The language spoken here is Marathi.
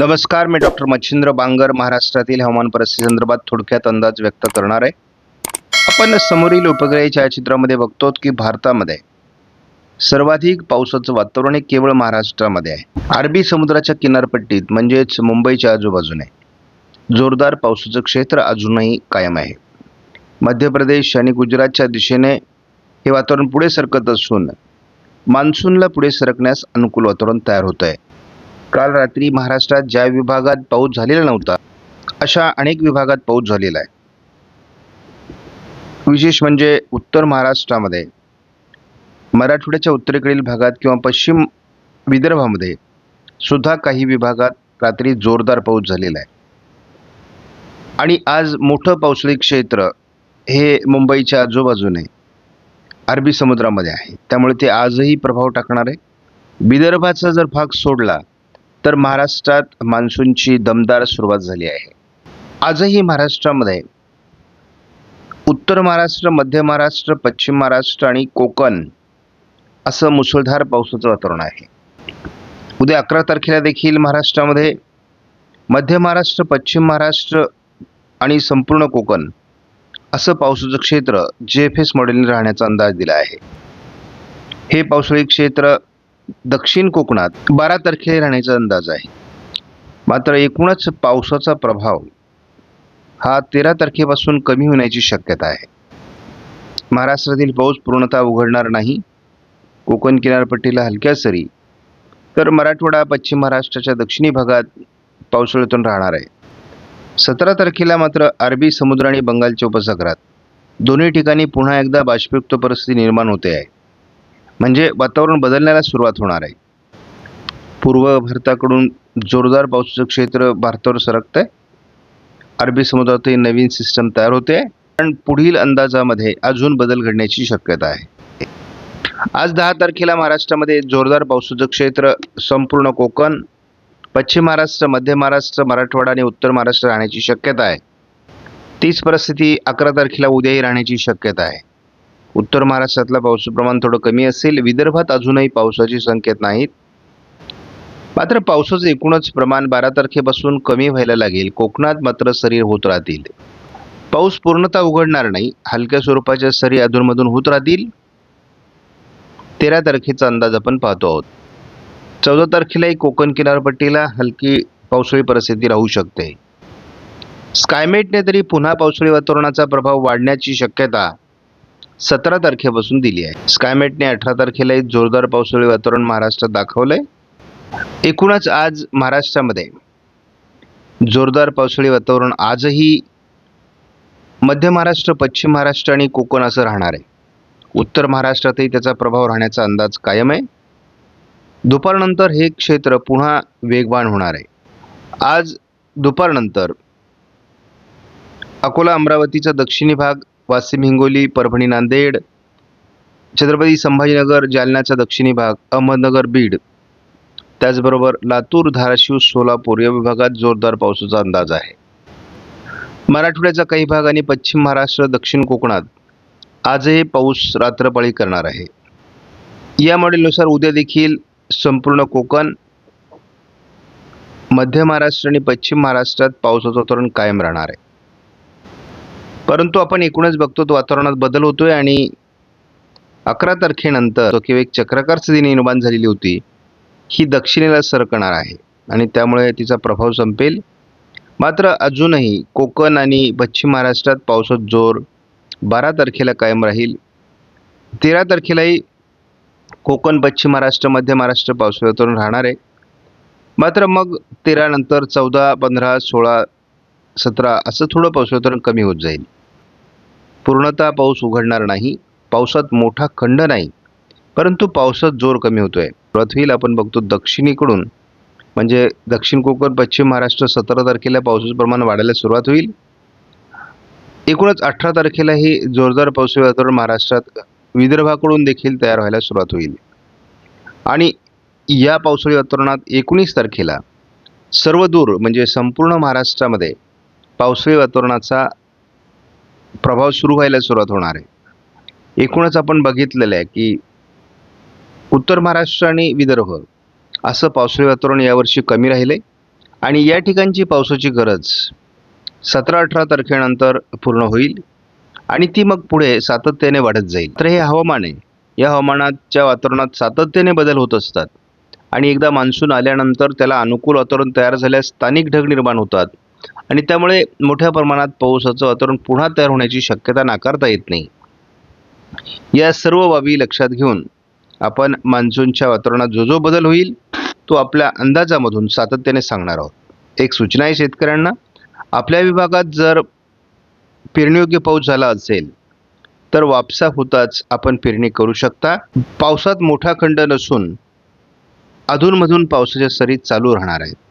नमस्कार मी डॉक्टर मच्छिंद्र बांगर महाराष्ट्रातील हवामान परिस्थितीसंदर्भात थोडक्यात अंदाज व्यक्त करणार आहे. आपण समोरील उपग्रही छायाचित्रामध्ये बघतो की भारतामध्ये सर्वाधिक पावसाचं वातावरण हे केवळ महाराष्ट्रामध्ये आहे. अरबी समुद्राच्या किनारपट्टीत म्हणजेच मुंबईच्या आजूबाजूने जोरदार पावसाचं क्षेत्र अजूनही कायम आहे. मध्य प्रदेश आणि गुजरातच्या दिशेने हे वातावरण पुढे सरकत असून मान्सूनला पुढे सरकण्यास अनुकूल वातावरण तयार होत आहे काल रात्री महाराष्ट्रात ज्या विभागात पाऊस झालेला नव्हता अशा अनेक विभागात पाऊस झालेला आहे. विशेष म्हणजे उत्तर महाराष्ट्रामध्ये मराठवाड्याच्या उत्तरेकडील भागात किंवा पश्चिम विदर्भामध्ये सुद्धा काही विभागात रात्री जोरदार पाऊस झालेला आहे. आणि आज मोठं पावसाळी क्षेत्र हे मुंबईच्या आजूबाजूने अरबी समुद्रामध्ये आहे. त्यामुळे ते आजही प्रभाव टाकणार आहे. विदर्भाचा जर भाग सोडला तर महाराष्ट्रात मान्सूनची दमदार सुरुवात झाली आहे. आजही महाराष्ट्रामध्ये उत्तर महाराष्ट्र मध्य महाराष्ट्र पश्चिम महाराष्ट्र आणि कोकण असं मुसळधार पावसाचं वातावरण आहे. उद्या अकरा तारखेला देखील महाराष्ट्रामध्ये मध्य महाराष्ट्र पश्चिम महाराष्ट्र आणि संपूर्ण कोकण असं पावसाचं क्षेत्र जे एफ एस मॉडेलने राहण्याचा अंदाज दिला आहे. हे पावसाळी क्षेत्र दक्षिण कोकणात बारा तारखेला राहण्याचा अंदाज आहे. मात्र एकूणच पावसाचा प्रभाव हा तेरा तारखेपासून कमी होण्याची शक्यता आहे. महाराष्ट्रातील पाऊस पूर्णतः उघडणार नाही. कोकण किनारपट्टीला हलक्या सरी. तर मराठवाडा पश्चिम महाराष्ट्राच्या दक्षिणी भागात पावसाळ्यातून राहणार आहे. सतरा तारखेला मात्र अरबी समुद्र आणि बंगालच्या उपसागरात दोन्ही ठिकाणी पुन्हा एकदा बाष्पयुक्त परिस्थिती निर्माण होते आहे. म्हणजे वातावरण बदलण्याला सुरुवात होणार आहे. पूर्व भारताकडून जोरदार पावसाचं क्षेत्र भारतावर सरकत आहे अरबी समुद्रातही नवीन सिस्टम तयार होते. पण पुढील अंदाजामध्ये अजून बदल घडण्याची शक्यता आहे. आज दहा तारखेला महाराष्ट्रामध्ये जोरदार पावसाचं क्षेत्र संपूर्ण कोकण पश्चिम महाराष्ट्र मध्य महाराष्ट्र मराठवाडा आणि उत्तर महाराष्ट्र राहण्याची शक्यता आहे. तीच परिस्थिती अकरा तारखेला उद्याही राहण्याची शक्यता आहे. उत्तर महाराष्ट्रातला पावसाचं प्रमाण थोडं कमी असेल. विदर्भात अजूनही पावसाची संकेत नाहीत. मात्र पावसाचं एकूणच प्रमाण बारा तारखेपासून कमी व्हायला लागेल. कोकणात मात्र सरी होत राहतील. पाऊस पूर्णतः उघडणार नाही. हलक्या स्वरूपाच्या सरी अधूनमधून होत राहतील. तेरा तारखेचा अंदाज आपण पाहतो आहोत. चौदा तारखेलाही कोकण किनारपट्टीला हलकी पावसाळी परिस्थिती राहू शकते. स्कायमेटने तरी पुन्हा पावसाळी वातावरणाचा प्रभाव वाढण्याची शक्यता सतरा तारखेपासून दिली आहे. स्कायमेटने अठरा तारखेला एक जोरदार पावसाळी वातावरण महाराष्ट्रात दाखवलंय. एकूणच आज महाराष्ट्रामध्ये जोरदार पावसाळी वातावरण आजही मध्य महाराष्ट्र पश्चिम महाराष्ट्र आणि कोकण असं राहणार आहे. उत्तर महाराष्ट्रातही त्याचा प्रभाव राहण्याचा अंदाज कायम आहे. दुपारनंतर हे क्षेत्र पुन्हा वेगवान होणार आहे. आज दुपारनंतर अकोला अमरावतीचा दक्षिणी भाग वाशिम हिंगोली परभणी नांदेड छत्रपती संभाजीनगर जालन्याचा दक्षिणी भाग अहमदनगर बीड. त्याचबरोबर लातूर धाराशिव सोलापूर या विभागात जोरदार पावसाचा अंदाज आहे. मराठवाड्याचा काही भाग आणि पश्चिम महाराष्ट्र दक्षिण कोकणात आजही पाऊस रात्रपाळी करणार आहे. या मॉडेलनुसार उद्या देखील संपूर्ण कोकण मध्य महाराष्ट्र आणि पश्चिम महाराष्ट्रात पावसाचं वातावरण कायम राहणार आहे. परंतु आपण एकूणच बघतो तो वातावरणात बदल होतोय आणि अकरा तारखेनंतर किंवा एक चक्राकार स्थिती निर्माण झालेली होती ही दक्षिणेला सरकणार आहे. आणि त्यामुळे तिचा प्रभाव संपेल. मात्र अजूनही कोकण आणि पश्चिम महाराष्ट्रात पावसात जोर बारा तारखेला कायम राहील. तेरा तारखेलाही कोकण पश्चिम महाराष्ट्र मध्य महाराष्ट्र पावसाळी राहणार आहे. मात्र मग तेरानंतर चौदा पंधरा सोळा सतरा असं थोडं पावसाळी कमी होत जाईल. पूर्णतः पाऊस उघडणार नाही पावसात मोठा खंड नाही परंतु पावसात जोर कमी होतो आहे पृथ्वीला आपण बघतो दक्षिणेकडून म्हणजे दक्षिण कोकण पश्चिम महाराष्ट्र सतरा तारखेला पावसाचं प्रमाण वाढायला सुरुवात होईल. एकूणच अठरा तारखेला हे जोरदार पावसाळी वातावरण महाराष्ट्रात विदर्भाकडून देखील तयार व्हायला सुरुवात होईल. आणि या पावसाळी वातावरणात एकोणीस तारखेला सर्वदूर म्हणजे संपूर्ण महाराष्ट्रामध्ये पावसाळी वातावरणाचा प्रभाव सुरू व्हायला सुरुवात होणार आहे. एकूणच आपण बघितलेलं आहे की उत्तर महाराष्ट्र आणि विदर्भ असं पावसाळी वातावरण यावर्षी कमी राहिले आणि या ठिकाणची पावसाची गरज सतरा अठरा तारखेनंतर पूर्ण होईल आणि ती मग पुढे सातत्याने वाढत जाईल. तर हे हवामान आहे. या हवामानाच्या वातावरणात सातत्याने बदल होत असतात आणि एकदा मान्सून आल्यानंतर त्याला अनुकूल वातावरण तयार झाल्यास स्थानिक ढग निर्माण होतात. आणि त्यामुळे मोठ्या प्रमाणात पावसाचं वातावरण पुन्हा तयार होण्याची शक्यता नाकारता येत नाही. या सर्व बाबी लक्षात घेऊन आपण मान्सूनच्या वातावरणात जो जो बदल होईल तो आपल्या अंदाजामधून सातत्याने सांगणार आहोत. एक सूचना आहे शेतकऱ्यांना आपल्या विभागात जर पेरणीयोग्य पाऊस झाला असेल तर वापसा होताच आपण पेरणी करू शकता. पावसात मोठा खंड नसून अधूनमधून पावसाच्या सरी चालू राहणार आहेत.